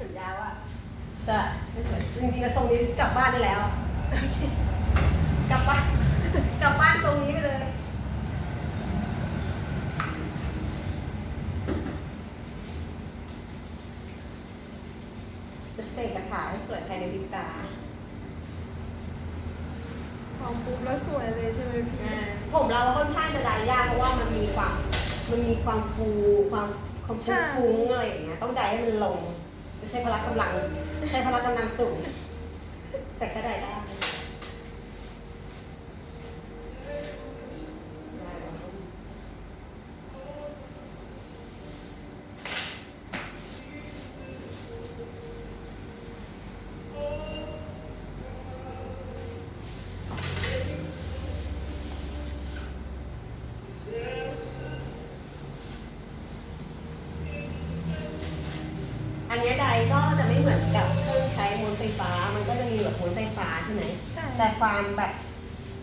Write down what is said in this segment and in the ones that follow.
สัญญาว่าจะจริงๆจะทรงนี้กลับบ้านได้แล้วโอเคกลับบ้านกลับบ้านทรงนี้ไปเลยจะเสกกระถาให้สวยภายในพริบตาพร้อมปุ๊บแล้วสวยเลยใช่ไหมพี่ผมเราค่อนข้างจะได้ยากเพราะว่ามันมีความมันมีความฟูความความฟุ้งฟุ้งอะไรอย่างเงี้ยต้องได้ให้มันลงไม่ ใช่พละกำลัง ใช้พละกำลังสูง แต่ก็ได้ได้ได้ อันเนี้ยใดก็จะไม่เหมือนกับเครื่องใช้ม้วนไฟฟ้า มันก็จะมีแบบม้วนไฟฟ้าใช่ไหมใช่ แต่ความแบบ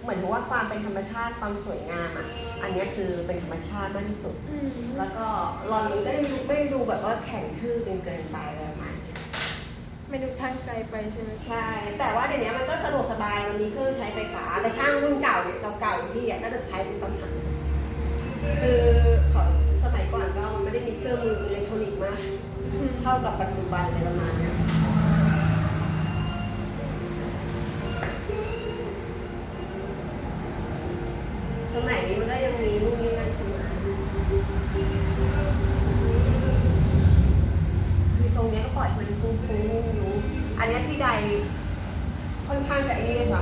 เหมือนว่าความเป็นธรรมชาติความสวยงามอะ อันเนี้ยคือเป็นธรรมชาติมากที่สุด อืม แล้วก็รอนมันก็ได้ดูไม่ได้ดูแบบว่าแข็งทื่อจนเกินไปอะไรประมาณเนี้ยไม่ดูทางใจไปใช่ไหมใช่ แต่ว่าเดี๋ยวนี้มันก็สะดวกสบายมันมีเครื่องใช้ไฟฟ้า แต่ช่างรุ่นเก่าเนี่ยเก่าๆอย่างพี่อะก็จะใช้เป็นปัญหาคือเขาสมัยก่อนก็มันไม่ เท่ากับปัจจุบันเลยประมาณนี้สมัยนี้มันก็ยังมีนู่นนี่นั่นเข้ามาคือทรงเนี้ยก็ปล่อยมันฟุ้งๆอยู่อันนี้พี่ใดค่อนข้างจะไอ้นี่เลยค่ะ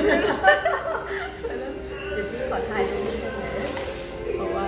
true.